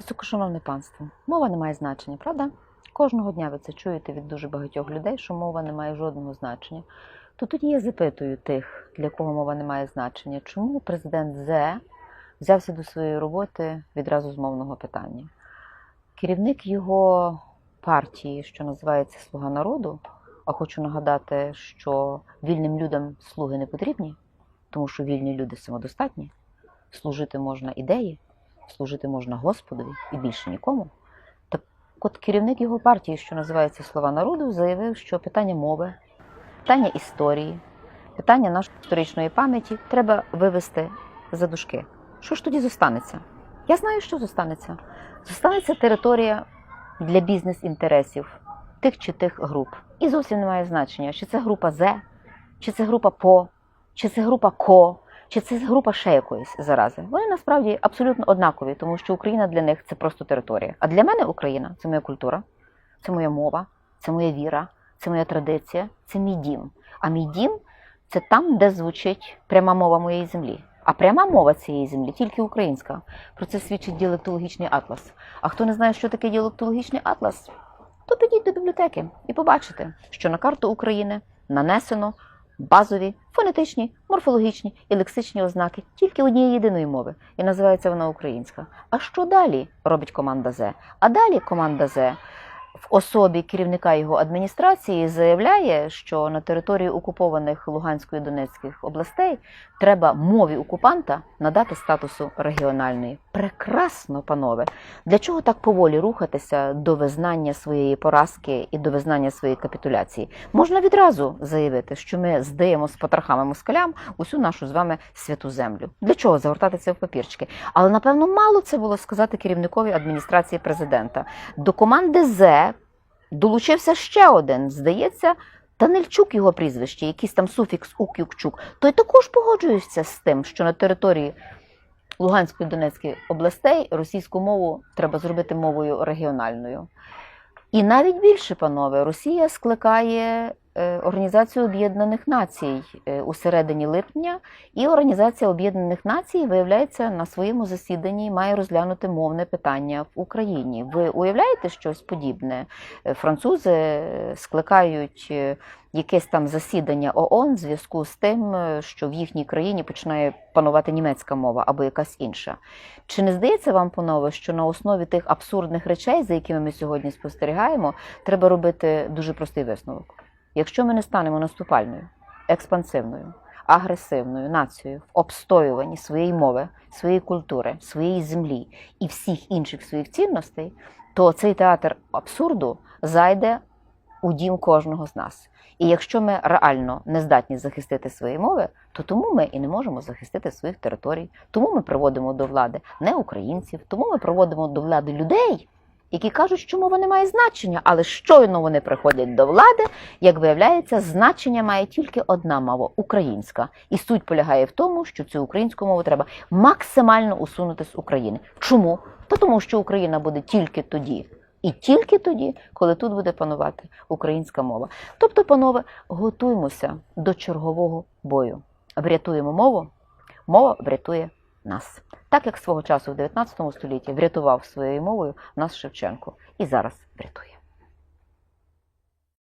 Високошановне панство, мова не має значення, правда? Кожного дня ви це чуєте від дуже багатьох людей, що мова не має жодного значення. То тоді я запитую тих, для кого мова не має значення, чому президент Зе взявся до своєї роботи відразу з мовного питання. Керівник його партії, що називається Слуга народу, а хочу нагадати, що вільним людям слуги не потрібні, тому що вільні люди самодостатні, служити можна ідеї, служити можна Господові і більше нікому. Так от керівник його партії, що називається Слова народу, заявив, що питання мови, питання історії, питання нашої історичної пам'яті треба вивести за дужки. Що ж тоді зостанеться? Я знаю, що зостанеться. Зостанеться територія для бізнес-інтересів тих чи тих груп. І зовсім немає значення, чи це група З, чи це група ПО, чи це група КО, чи це група ще якоїсь зарази. Вони насправді абсолютно однакові, тому що Україна для них це просто територія. А для мене Україна це моя культура, це моя мова, це моя віра, це моя традиція, це мій дім. А мій дім це там, де звучить пряма мова моєї землі. А пряма мова цієї землі тільки українська. Про це свідчить діалектологічний атлас. А хто не знає, що таке діалектологічний атлас, то підіть до бібліотеки і побачите, що на карту України нанесено базові фонетичні, морфологічні і лексичні ознаки тільки однієї єдиної мови, і називається вона українська. А що далі робить команда З? А далі команда З в особі керівника його адміністрації заявляє, що на території окупованих Луганської Донецьких областей треба мові окупанта надати статусу регіональної. Прекрасно, панове. Для чого так поволі рухатися до визнання своєї поразки і до визнання своєї капітуляції? Можна відразу заявити, що ми здаємо з потрохами москалям усю нашу з вами святу землю. Для чого загортатися в папірчики? Але напевно мало це було сказати керівникові адміністрації президента. До команди З долучився ще один, здається. Данильчук його прізвище, якийсь там суфікс Укюкчук, той також погоджується з тим, що на території Луганської і Донецької областей російську мову треба зробити мовою регіональною. І навіть більше, панове, Росія скликає Організацію Об'єднаних Націй е, у середині липня, і Організація Об'єднаних Націй, виявляється, на своєму засіданні має розглянути мовне питання в Україні. Ви уявляєте щось подібне? Е, Французи е, скликають е, якесь там засідання ООН в зв'язку з тим, е, що в їхній країні починає панувати німецька мова або якась інша. Чи не здається вам, панове, що на основі тих абсурдних речей, за якими ми сьогодні спостерігаємо, треба робити дуже простий висновок? Якщо ми не станемо наступальною, експансивною, агресивною нацією в обстоюванні своєї мови, своєї культури, своєї землі і всіх інших своїх цінностей, то цей театр абсурду зайде у дім кожного з нас. І якщо ми реально не здатні захистити свої мови, то тому ми і не можемо захистити своїх територій. Тому ми приводимо до влади не українців, тому ми приводимо до влади людей, які кажуть, що мова не має значення, але щойно вони приходять до влади, як виявляється, значення має тільки одна мова українська. І суть полягає в тому, що цю українську мову треба максимально усунути з України. Чому? Та тому, що Україна буде тільки тоді. І тільки тоді, коли тут буде панувати українська мова. Тобто, панове, готуймося до чергового бою. Врятуємо мову, мова врятує нас. Так як свого часу в 19 столітті врятував своєю мовою нас Шевченко і зараз врятує.